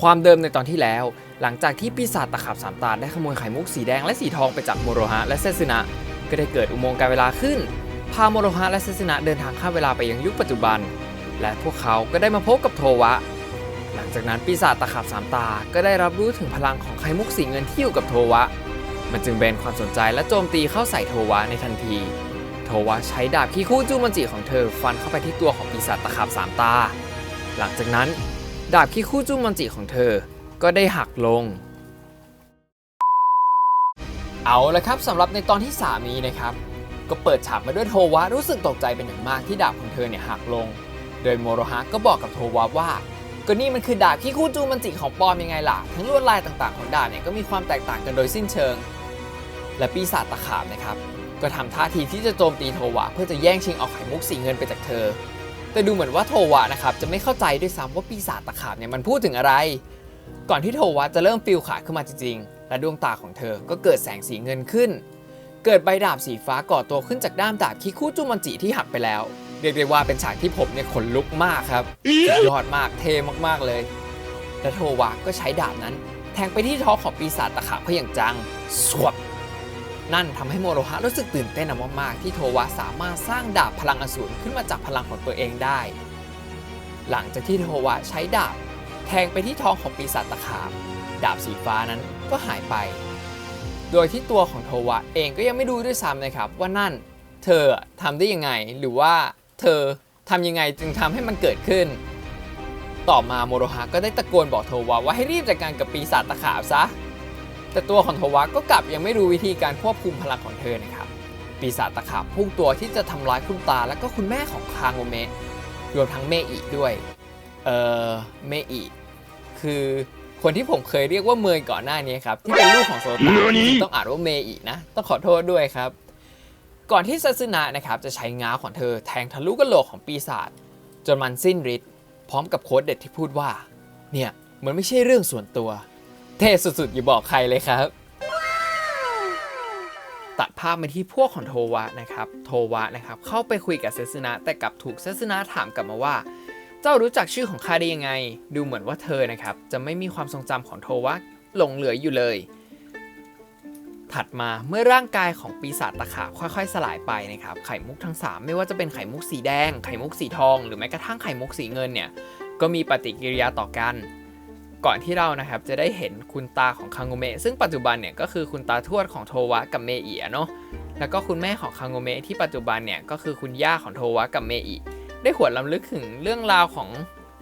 ความเดิมในตอนที่แล้ว หลังจากที่ปีศาจตะขาบสามตาได้ขโมยไข่มุกสีแดงและสีทองไปจากโมโรฮะและเซซึนะ ก็ได้เกิดอุโมงค์การเวลาขึ้น พาโมโรฮะและเซซึนะเดินทางข้ามเวลาไปยังยุคปัจจุบัน และพวกเขาก็ได้มาพบกับโทวะ หลังจากนั้นปีศาจตะขาบสามตา ก็ได้รับรู้ถึงพลังของไข่มุกสีเงินที่อยู่กับโทวะ มันจึงเบนความสนใจและโจมตีเข้าใส่โทวะในทันที โทวะใช้ดาบคิคุจูมันจิของเธอฟันเข้าไปที่ตัวของปีศาจตะขาบสามตา หลังจากนั้น ดาบคิคุจูมันจิของเธอ ก็ได้หักลง เอาละครับสำหรับในตอนที่ 3 นี้นะครับ ก็เปิดฉากมาด้วยโทวะรู้สึกตกใจเป็นอย่างมากที่ดาบของเธอเนี่ยหักลง โดยโมโรฮะก็บอกกับโทวะว่า ก็นี่มันคือดาบคิคุจูมันจิของปลอมยังไงล่ะ ทั้งลวดลายต่างๆของดาบเนี่ยก็มีความแตกต่างกันโดยสิ้นเชิง และปีศาจตะขาบนะครับก็ทำท่าทีที่จะโจมตีโทวะเพื่อจะแย่งชิงเอาไข่มุกสีเงินไปจากเธอ แต่ดูเหมือนว่าโทวะนะครับจะไม่เข้าใจด้วยซ้ำว่าปีศาจตะขาบเนี่ยมันพูดถึงอะไร ก่อนที่โทวะจะเริ่มฟิลขาขึ้นมาจริงๆ และดวงตาของเธอก็เกิดแสงสีเงินขึ้น เกิดใบดาบสีฟ้าก่อตัวขึ้นจากด้ามดาบคิคุจุมันจิที่หักไปแล้ว เรียกได้ว่าเป็นฉากที่ผมเนี่ยขนลุกมากครับสุดยอดมากเท่มากๆเลย และโทวะก็ใช้ดาบนั้น แทงไปที่ท้องของปีศาจตะขาบเพื่ออย่างจังสวบ นั่นทำให้โมโรฮะรู้สึกตื่นเต้นมากๆที่โทวะสามารถสร้างดาบพลังอสูรขึ้นมาจากพลังของตัวเองได้ หลังจากที่โทวะใช้ดาบ แทงไปที่ท้องของปีศาจตะขาบ ดาบสีฟ้านั้นก็หายไป โดยที่ตัวของโทวะเองก็ยังไม่รู้ด้วยซ้ำนะครับว่านั่นเธอทำได้ยังไงหรือว่าเธอทำยังไงจึงทำให้มันเกิดขึ้น ต่อมาโมโรฮะก็ได้ตะโกนบอกโทวะว่าให้รีบจัดการกับปีศาจตะขาบซะ แต่ตัวของโทวะก็กลับยังไม่รู้วิธีการควบคุมพลังของเธอนะครับ ปีศาจตะขาบพุ่งตัวที่จะทำร้ายคุณตาและก็คุณแม่ของคางโงเมะรวมทั้งเมอิด้วย เอ่อเมอิคือคนที่ผมเคยเรียกว่าเมยก่อนหน้านี้ครับ ที่เป็นลูกของโซตะต้องอ่านว่าเมอินะ ต้องขอโทษด้วยครับ ก่อนที่ซาสึนะนะครับจะใช้ง้าวของเธอแทงทะลุกระโหลกของปีศาจจนมันสิ้นฤทธิ์พร้อมกับโค้ดเด็ดที่พูดว่า เนี่ยมันไม่ใช่เรื่องส่วนตัว เท่สุดๆ อย่าบอกใครเลยครับ ตัดภาพมาที่พวกของโทวะนะครับ โทวะนะครับ เข้าไปคุยกับเซซึนะ แต่กลับถูกเซซึนะถามกลับมาว่า เจ้ารู้จักชื่อของข้าได้ยังไง ดูเหมือนว่าเธอนะครับ จะไม่มีความทรงจำของโทวะหลงเหลืออยู่เลย ถัดมาเมื่อร่างกายของปีศาจตะขาบค่อยๆ สลายไปนะครับ ไข่มุกทั้ง 3 ไม่ว่าจะเป็นไข่มุกสีแดง ไข่มุกสีทอง หรือแม้กระทั่งไข่มุกสีเงินเนี่ย ก็มีปฏิกิริยาต่อกัน ก่อนที่เรานะครับจะได้เห็นคุณตาของคังโงเมะซึ่งปัจจุบันเนี่ยก็คือคุณตาทวดของโทวะกับเมอิอะเนาะแล้วก็คุณแม่ของคังโงเมะที่ปัจจุบันเนี่ยก็คือคุณย่าของโทวะกับเมอิได้หวนลำลึกถึงเรื่องราวของ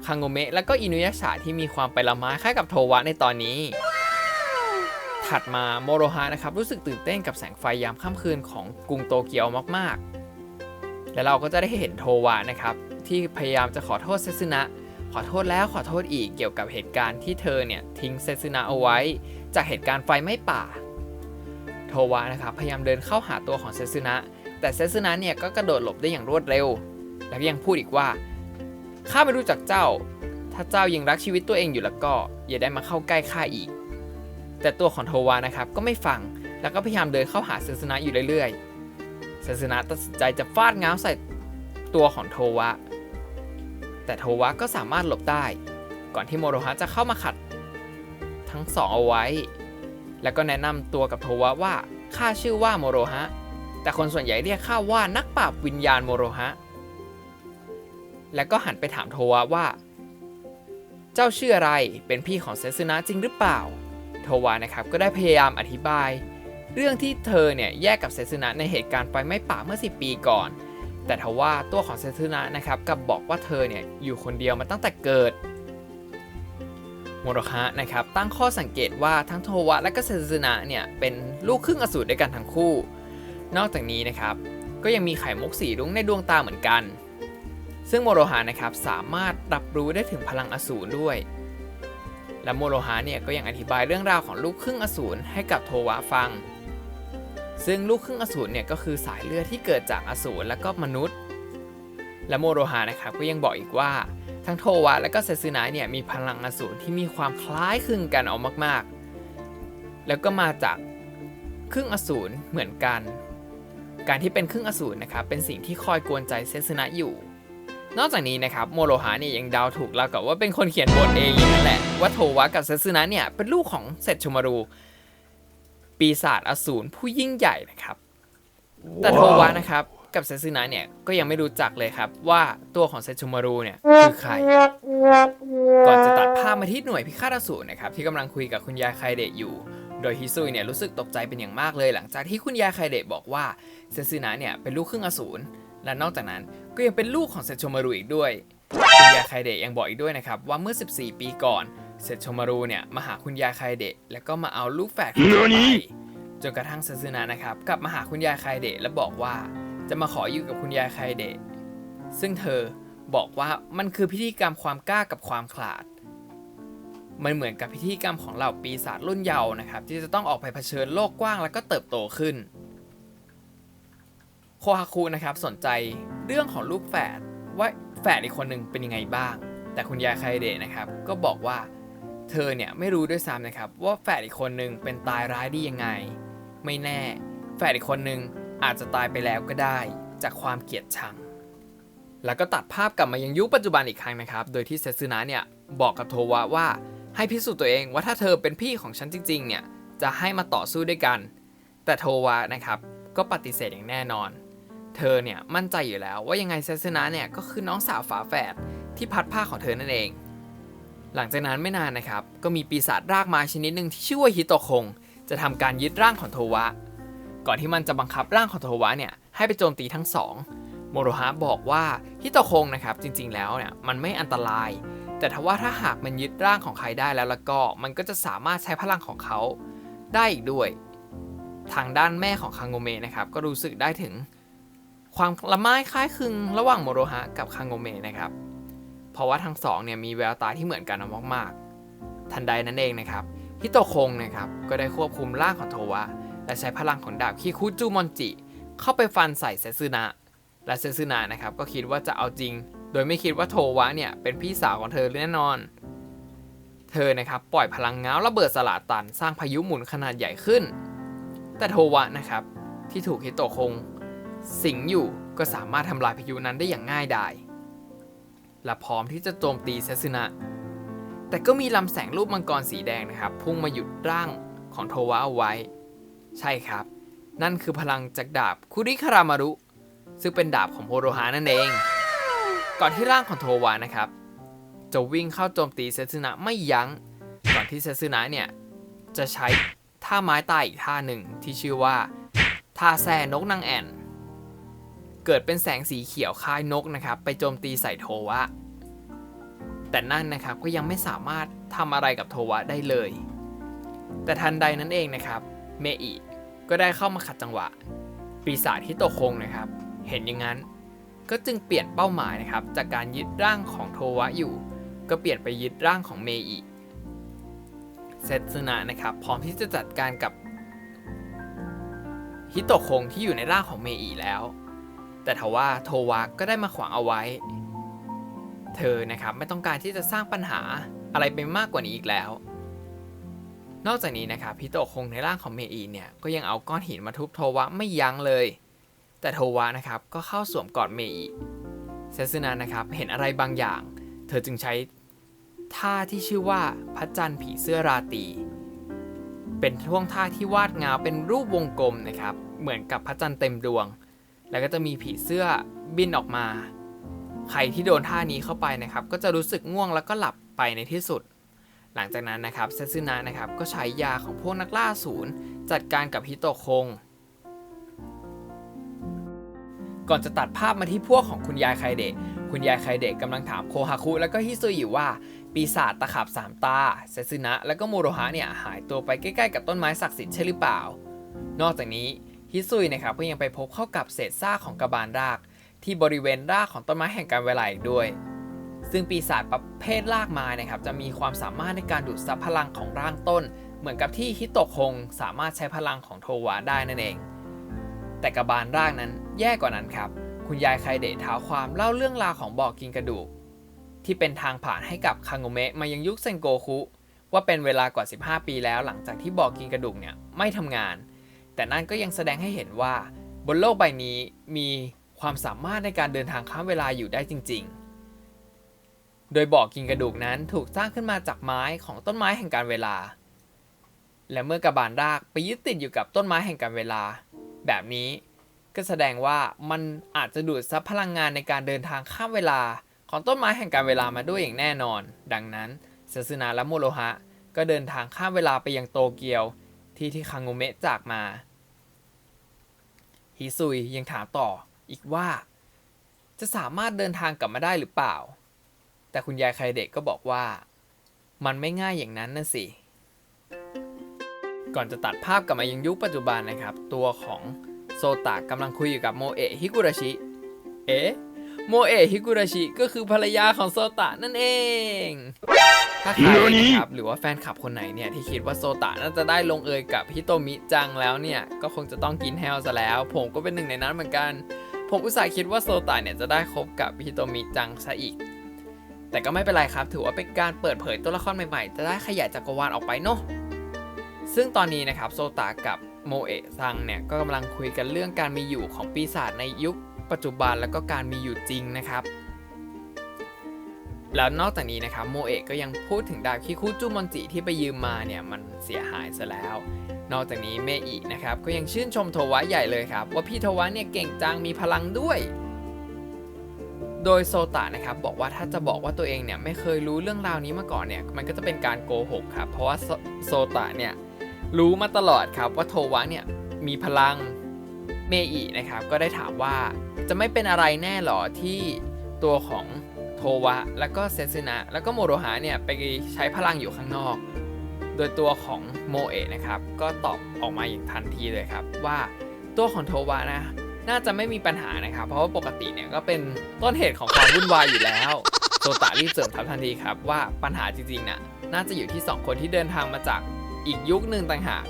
คังโงเมะแล้วก็อินุยะชะที่มีความไปละไม้คล้ายกับโทวะในตอนนี้ ถัดมาโมโรฮะนะครับรู้สึกตื่นเต้นกับแสงไฟยามค่ำคืนของกรุงโตเกียวมากๆ และเราก็จะได้เห็นโทวะนะครับที่พยายามจะขอโทษเซซึนะ ขอโทษแล้วขอโทษอีกเกี่ยวกับเหตุการณ์ที่เธอเนี่ยทิ้งเซซึนะเอาไว้ จากเหตุการณ์ไฟไหม้ป่า โทวะนะครับพยายามเดินเข้าหาตัวของเซซึนะ แต่เซซึนะเนี่ยก็กระโดดหลบได้อย่างรวดเร็ว และยังพูดอีกว่าข้าไม่รู้จักเจ้า ถ้าเจ้ายังรักชีวิตตัวเองอยู่แล้วก็ อย่าได้มาเข้าใกล้ข้าอีก แต่ตัวของโทวะนะครับก็ไม่ฟังแล้วก็พยายามเดินเข้าหาเซซึนะอยู่เรื่อยๆเซซึนะตัดสินใจจะฟาดง้าวใส่ตัวของโทวะ แต่โทวะก็สามารถหลบได้ ก่อนที่โมโรฮะจะเข้ามาขัด ทั้งสองเอาไว้ แล้วก็แนะนำตัวกับโทวะว่าข้าชื่อว่าโมโรฮะ แต่คนส่วนใหญ่เรียกข้าว่านักปราบวิญญาณโมโรฮะ แล้วก็หันไปถามโทวะว่า เจ้าชื่ออะไร เป็นพี่ของเซซึนะจริงหรือเปล่า โทวะนะครับก็ได้พยายามอธิบาย เรื่องที่เธอเนี่ยแยกกับเซซึนะในเหตุการณ์ไฟไหม้ป่าเมื่อ 10 ปีก่อน แต่ทว่าตัวของเซซึนะนะครับกับบอกว่าเธอเนี่ยอยู่คนเดียวมาตั้งแต่เกิดโมโรฮะนะครับตั้งข้อสังเกตว่าทั้งโทวะและก็เซซึนะเนี่ยเป็นลูกครึ่งอสูรด้วยกันทั้งคู่ นอกจากนี้นะครับก็ยังมีไข่มุกสีรุ้งในดวงตาเหมือนกัน ซึ่งโมโรฮะนะครับสามารถรับรู้ได้ถึงพลังอสูรด้วย และโมโรฮะเนี่ยก็ยังอธิบายเรื่องราวของลูกครึ่งอสูรให้กับโทวะฟัง ซึ่งลูกครึ่งอสูรเนี่ยก็คือสายเลือดที่เกิดจากอสูรและก็มนุษย์ และโมโรฮะนะครับก็ยังบอกอีกว่า ทั้งโทวะและก็เซซึนะเนี่ยมีพลังอสูรที่มีความคล้ายคลึงกันเอามากๆ แล้วก็มาจากครึ่งอสูรเหมือนกัน การที่เป็นครึ่งอสูรนะครับเป็นสิ่งที่คอยกวนใจเซซึนะอยู่ นอกจากนี้นะครับโมโรฮะเนี่ยยังเดาถูกแล้วกับว่าเป็นคนเขียนบทเองอย่างนั้นแหละว่าโทวะกับเซซึนะเนี่ยเป็นลูกของเซตโชมารุ ปีศาจอสูรผู้ยิ่งใหญ่นะครับ แต่โทวะนะครับกับเซซึนะเนี่ยก็ยังไม่รู้จักเลยครับว่าตัวของเซตโชมารุเนี่ยคือใคร ก่อนจะตัดภาพมาที่หน่วยพิฆาตอสูรนะครับที่กำลังคุยกับคุณยายไคเดะอยู่ โดยฮิซุยเนี่ยรู้สึกตกใจเป็นอย่างมากเลย หลังจากที่คุณยายไคเดะบอกว่าเซซึนะเนี่ยเป็นลูกครึ่งอสูรและนอกจากนั้นก็ยังเป็นลูกของเซตโชมารุอีกด้วยคุณยายไคเดะยังบอกอีกด้วยนะครับว่าเมื่อ 14 ปีก่อน เซตโชมารุเนี่ยมาหาคุณยายไคเดะแล้วก็มาเอาลูกแฝดของเธอไปจนกระทั่งเซซึนะนะครับกลับมาหาคุณยายไคเดะและบอกว่าจะมาขออยู่กับคุณยายไคเดะซึ่งเธอบอกว่ามันคือพิธีกรรมความกล้ากับความขลาด มันเหมือนกับพิธีกรรมของเหล่าปีศาจรุ่นเยาว์นะครับ ที่จะต้องออกไปเผชิญโลกกว้างแล้วก็เติบโตขึ้น โคฮาคุนะครับสนใจเรื่องของลูกแฝดว่าแฝดอีกคนหนึ่งเป็นยังไงบ้าง แต่คุณยายไคเดะนะครับ ก็บอกว่า เธอเนี่ยไม่รู้ด้วยซ้ำนะครับว่าแฝดอีกคนหนึ่งเป็นตายร้ายดียังไง ไม่แน่แฝดอีกคนหนึ่งอาจจะตายไปแล้วก็ได้จากความเกลียดชัง แล้วก็ตัดภาพกลับมายังยุคปัจจุบันอีกครั้งนะครับ โดยที่เซซึนะเนี่ยบอกกับโทวะว่าให้พิสูจน์ตัวเองว่าถ้าเธอเป็นพี่ของฉันจริง ๆ เนี่ยจะให้มาต่อสู้ด้วยกัน แต่โทวะนะครับก็ปฏิเสธอย่างแน่นอน เธอเนี่ยมั่นใจอยู่แล้วว่ายังไงเซซึนะเนี่ยก็คือน้องสาวฝาแฝดที่พัดผ้าของเธอนั่นเอง หลังจากนั้นไม่นานนะครับ ก็มีปีศาจรากไม้ชนิดหนึ่งที่ชื่อว่าฮิโตคง จะทำการยึดร่างของโทวะ ก่อนที่มันจะบังคับร่างของโทวะเนี่ยให้ไปโจมตีทั้งสองโมโรฮะบอกว่าฮิโตคงนะครับจริงๆแล้วเนี่ยมันไม่อันตราย แต่ถ้าว่าถ้าหากมันยึดร่างของใครได้แล้วแล้วก็มันก็จะสามารถใช้พลังของเขาได้อีกด้วย ทางด้านแม่ของคังโงเมะนะครับก็รู้สึกได้ถึงความละไม้คล้ายคลึงระหว่างโมโรฮะกับคังโงเมะนะครับ เพราะว่าทั้งสองเนี่ยมีแววตาที่เหมือนกันมากๆ ทันใดนั้นเองนะครับฮิโตคงนะครับก็ได้ควบคุมร่างของโทวะ และใช้พลังของดาบคิคุจูมอนจิ เข้าไปฟันใส่เซซึนะและเซซึนะนะครับก็คิดว่าจะเอาจริง โดยไม่คิดว่าโทวะเนี่ยเป็นพี่สาวของเธอแน่นอน เธอนะครับปล่อยพลังเงาระเบิดสลาตันสร้างพายุหมุนขนาดใหญ่ขึ้น แต่โทวะนะครับที่ถูกฮิโตคง สิงอยู่ก็สามารถทำลายพายุนั้นได้อย่างง่ายดาย และพร้อมที่จะโจมตีเซซึนะ แต่ก็มีลำแสงรูปมังกรสีแดงนะครับ พุ่งมาหยุดร่างของโทวะเอาไว้ ใช่ครับ นั่นคือพลังจากดาบคุริคารามารุ ซึ่งเป็นดาบของโพโรฮานั่นเอง ก่อนที่ร่างของโทวะนะครับ จะวิ่งเข้าโจมตีเซซึนะไม่ยัง้ง ก่อนที่เซซึนะเนี่ยจะใช้ท่าไม้ตายอีกท่าหนึ่งที่ชื่อว่าท่าแซ่นกนางแอ่น เกิดเป็นแสงสีเขียวคล้ายนกนะครับ ไปโจมตีใส่โทวะ แต่นั่นนะครับก็ยังไม่สามารถทำอะไรกับโทวะได้เลย แต่ทันใดนั้นเองนะครับ เมอิก็ได้เข้ามาขัดจังหวะ ปีศาจฮิโตคงนะครับ เห็นอย่างนั้นก็จึงเปลี่ยนเป้าหมายนะครับ จากการยึดร่างของโทวะอยู่ ก็เปลี่ยนไปยึดร่างของเมอิเซตซึนะนะครับ พร้อมที่จะจัดการกับฮิโตคงที่อยู่ในร่างของเมอิแล้ว แต่ทว่าโทวะก็ได้มาขวางเอาไว้ เธอนะครับไม่ต้องการที่จะสร้างปัญหาอะไรไปมากกว่านี้อีกแล้ว นอกจากนี้นะครับฮิโตคงในร่างของเมอีเนี่ยก็ยังเอาก้อนหินมาทุบโทวะไม่ยั้งเลย แต่โทวะนะครับก็เข้าสวมกอดเมอีเซซึนะนะครับเห็นอะไรบางอย่าง เธอจึงใช้ท่าที่ชื่อว่าพระจันทร์ผีเสื้อราตี เป็นท่วงท่าที่วาดงาเป็นรูปวงกลมนะครับ เหมือนกับพระจันทร์เต็มดวง แล้วก็จะมีผีเสื้อบินออกมา ใครที่โดนท่านี้เข้าไปนะครับ ก็จะรู้สึกง่วงแล้วก็หลับไปในที่สุด หลังจากนั้นนะครับเซซึนะนะครับก็ใช้ยาของพวกนักล่าศูนย์จัดการกับฮิโตคง ก่อนจะตัดภาพมาที่พวกของคุณยายไคเดะคุณยายไคเดะกำลังถามโคฮาคุแล้วก็ฮิซุยิว่าปีศาจตะขาบสามตาเซซึนะ แล้วก็โมโรฮะเนี่ยหายตัวไปใกล้ๆกับต้นไม้ศักดิ์สิทธิ์ใช่หรือเปล่า นอกจากนี้ ฮิซุยนะครับก็ยังไปพบเข้ากับเศษซากของกระบาลราก ที่บริเวณรากของต้นไม้แห่งการเวลาอีกด้วย ซึ่งปีศาจประเภทรากไม้นะครับจะมีความสามารถในการดูดซับพลังของร่างต้น เหมือนกับที่ฮิโตคงสามารถใช้พลังของโทวะได้นั่นเอง แต่กระบาลรากนั้นแย่กว่านั้นครับ คุณยายไคเดะท้าวความเล่าเรื่องราวของบ่อกินกระดูก ที่เป็นทางผ่านให้กับคังโงเมะมายังยุคเซนโกคุว่าเป็นเวลากว่า 15 ปีแล้วหลังจากที่บ่อกินกระดูกเนี่ยไม่ทำงาน แต่นั่นก็ยังแสดงให้เห็นว่า บนโลกใบนี้มีความสามารถในการเดินทางข้ามเวลาอยู่ได้จริง ๆ โดยบ่อกินกระดูกนั้นถูกสร้างขึ้นมาจากไม้ของต้นไม้แห่งการเวลา และเมื่อกระบาลรากไปยึดติดอยู่กับต้นไม้แห่งการเวลา แบบนี้ก็แสดงว่ามันอาจจะดูดซับพลังงานในการเดินทางข้ามเวลาของต้นไม้แห่งการเวลามาด้วยอย่างแน่นอน ดังนั้นเซซึนะและโมโรฮะก็เดินทางข้ามเวลาไปยังโตเกียวที่ที่คังโงเมะจากมา ฮิซุยยังถามต่ออีกว่า จะสามารถเดินทางกลับมาได้หรือเปล่า แต่คุณยายไคเดะก็บอกว่า มันไม่ง่ายอย่างนั้นนะสิ ก่อนจะตัดภาพกลับมายังยุคปัจจุบันนะครับ ตัวของโซตะกำลังคุยอยู่กับโมเอะฮิกุราชิ เอ๊ะ โมเอะฮิกุราชิก็คือภรรยาของโซตะนั่นเอง ถ้าใครนะครับหรือว่าแฟนคลับคนไหนเนี่ยที่คิดว่าโซตะน่าจะได้ลงเอยกับฮิโตมิจังแล้วเนี่ย ก็คงจะต้องกินแฮลซะแล้ว ผมก็เป็นหนึ่งในนั้นเหมือนกัน ผมอุตส่าห์คิดว่าโซตะเนี่ยจะได้คบกับฮิโตมิจังซะอีก แต่ก็ไม่เป็นไรครับ ถือว่าเป็นการเปิดเผยตัวละครใหม่ๆ จะได้ขยายจักรวาลออกไปเนาะซึ่งตอนนี้นะครับโซตะกับโมเอะซังเนี่ยก็กำลังคุยกันเรื่องการมีอยู่ของปีศาจในยุค ปัจจุบันแล้วก็การมีอยู่จริงนะครับ แล้วนอกจากนี้นะครับโมเอะก็ยังพูดถึงดาบคิคุจุมอนจิที่ไปยืมมาเนี่ยมันเสียหายซะแล้ว นอกจากนี้เมอินะครับก็ยังชื่นชมโทวะใหญ่เลยครับ ว่าพี่โทวะเนี่ยเก่งจังมีพลังด้วยโดยโซตะนะครับบอกว่าถ้าจะบอกว่าตัวเองเนี่ยไม่เคยรู้เรื่องราวนี้มาก่อนเนี่ยมันก็จะเป็นการโกหกครับเพราะว่าโซโซตะเนี่ยรู้มาตลอดครับว่าโทวะเนี่ยมีพลัง เมอินะครับก็ได้ถามว่าจะไม่เป็นอะไรแน่หรอที่ตัวของโทวะ แล้วก็เซซึนะ แล้วก็โมโรฮะเนี่ยไปใช้พลังอยู่ข้างนอก โดยตัวของโมเอะนะครับก็ตอบออกมาอย่างทันทีเลยครับว่าตัวของโทวะนะน่าจะไม่มีปัญหานะครับ เพราะว่าปกติเนี่ยก็เป็นต้นเหตุของความวุ่นวายอยู่แล้วโซตะรีบเสริมทัพทันทีครับว่าปัญหาจริงๆน่ะน่าจะอยู่ที่ 2 คนที่เดินทางมาจากอีกยุคหนึ่งต่างหาก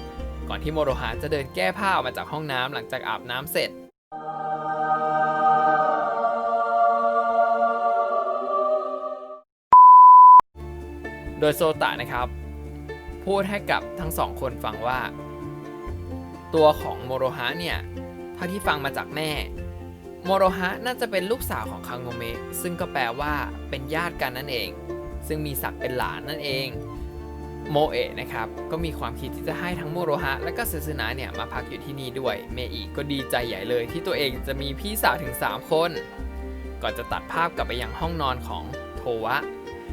ก่อนที่โมโรฮะจะเดินแก้ผ้าออกมาจากห้องน้ำหลังจากอาบน้ำเสร็จโดยโซตะนะครับ พูดให้กับทั้งสองคนฟังว่า ตัวของโมโรฮะเนี่ยเท่าที่ฟังมาจากแม่ โมโรฮะน่าจะเป็นลูกสาวของคังโงเมะซึ่งก็แปลว่าเป็นญาติกันนั่นเอง ซึ่งมีศักดิ์เป็นหลานนั่นเอง โมเอะนะครับ ก็มีความคิดที่จะให้ทั้งโมโรฮะ และก็เซซึนะเนี่ยมาพักอยู่ที่นี่ด้วย เมอิก็ดีใจใหญ่เลยที่ตัวเองจะมีพี่สาวถึง 3 คน ก่อนจะตัดภาพกลับไปยังห้องนอนของโทวะ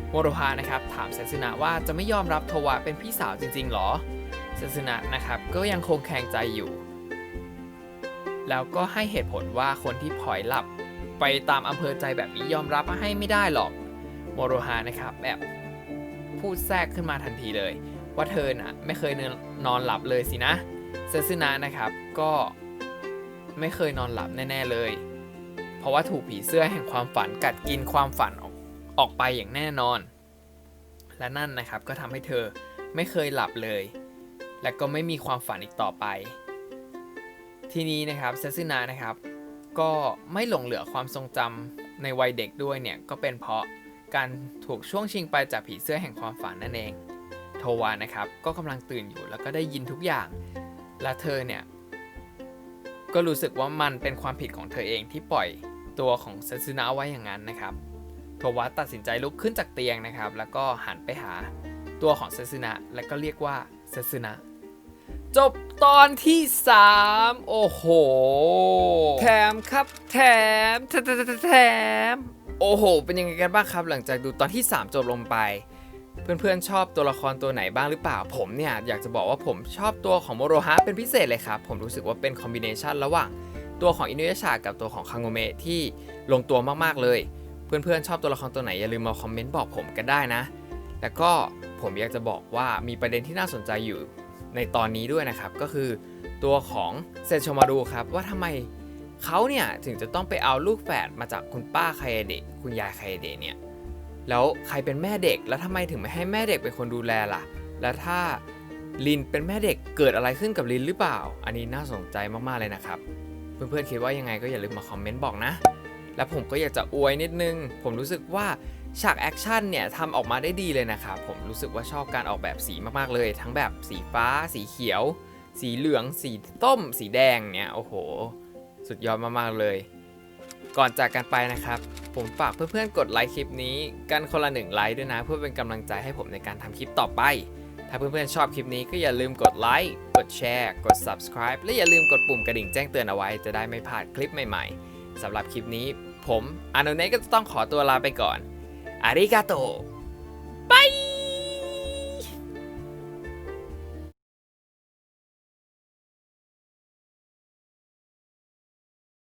โมโรฮะนะครับถามเซซึนะว่าจะไม่ยอมรับโทวะเป็นพี่สาวจริงๆหรอ เซซึนะนะครับก็ยังคงแข็งใจอยู่ แล้วก็ให้เหตุผลว่าคนที่พลอยหลับ ไปตามอำเภอใจแบบนี้ยอมรับให้ไม่ได้หรอก โมโรฮานะครับแบบ พูดแทรกขึ้นมาทันทีเลย ว่าเธอน่ะไม่เคยนอนหลับเลยสินะเซซึนะนะครับก็ไม่เคยนอนหลับแน่ ๆเลย เพราะว่าถูกผีเสื้อแห่งความฝันกัดกินความฝันออกออกไปอย่างแน่นอน และนั่นนะครับก็ทำให้เธอไม่เคยหลับเลย และก็ไม่มีความฝันอีกต่อไป ทีนี้นะครับเซซึนะนะครับ ก็ไม่หลงเหลือความทรงจำในวัยเด็กด้วยเนี่ยก็เป็นเพราะ การถูกช่วงชิงไปจากผีเสื้อแห่งความฝันนั่นเอง โทวานะครับก็กำลังตื่นอยู่แล้วก็ได้ยินทุกอย่าง และเธอเนี่ยก็รู้สึกว่ามันเป็นความผิดของเธอเองที่ปล่อยตัวของเซซึนะไว้อย่างนั้นนะครับ โทวะตัดสินใจลุกขึ้นจากเตียงนะครับ แล้วก็หันไปหาตัวของเซซึนะแล้วก็เรียกว่าเซซึนะจบตอนที่ 3 โอ้โห แถมครับ แถม แถมแถมแถม โอ้โห เป็นยังไงกันบ้างครับ หลังจากดูตอนที่ 3 จบลงไป เพื่อนๆชอบตัวละครตัวไหนบ้างหรือเปล่า ผมเนี่ย อยากจะบอกว่าผมชอบตัวของโมโรฮะเป็นพิเศษเลยครับ ผมรู้สึกว่าเป็นคอมบิเนชันระหว่างตัวของอินุยะชากับตัวของคังโงเมะที่ลงตัวมากๆเลย เพื่อนๆชอบตัวละครตัวไหนอย่าลืมมาคอมเมนต์บอกผมกันได้นะ แล้วก็ผมอยากจะบอกว่ามีประเด็นที่น่าสนใจอยู่ในตอนนี้ด้วยนะครับ ก็คือตัวของเซชมารูครับว่าทำไม เขาเนี่ยถึงจะต้องไปเอาลูกแฝดมาจากคุณป้าไคเอเดะคุณยายไคเอเดะเนี่ยแล้วใครเป็นแม่เด็กแล้วทำไมถึงไม่ให้แม่เด็กเป็นคนดูแลล่ะ แล้วถ้าลินเป็นแม่เด็กเกิดอะไรขึ้นกับลินหรือเปล่า อันนี้น่าสนใจมากๆเลยนะครับ เพื่อนๆคิดว่ายังไงก็อย่าลืมมาคอมเมนต์บอกนะ และผมก็อยากจะอวยนิดนึง ผมรู้สึกว่าฉากแอคชั่นเนี่ยทำออกมาได้ดีเลยนะครับผมรู้สึกว่าชอบการออกแบบสีมากๆเลย ทั้งแบบสีฟ้า สีเขียว สีเหลือง สีต้ม สีแดงเนี่ยโอ้โห สุดยอดมากๆเลย ก่อนจากกันไปนะครับ ผมฝากเพื่อนๆกดไลค์คลิปนี้กันคนละหนึ่งไลค์ด้วยนะ เพื่อเป็นกำลังใจให้ผมในการทำคลิปต่อไป ถ้าเพื่อนๆชอบคลิปนี้ก็อย่าลืมกดไลค์กดแชร์กด subscribe และอย่าลืมกดปุ่มกระดิ่งแจ้งเตือนเอาไว้จะได้ไม่พลาดคลิปใหม่ๆสำหรับคลิปนี้ผมอานุเนก็จะต้องขอตัวลาไปก่อนอาริกาโตบาย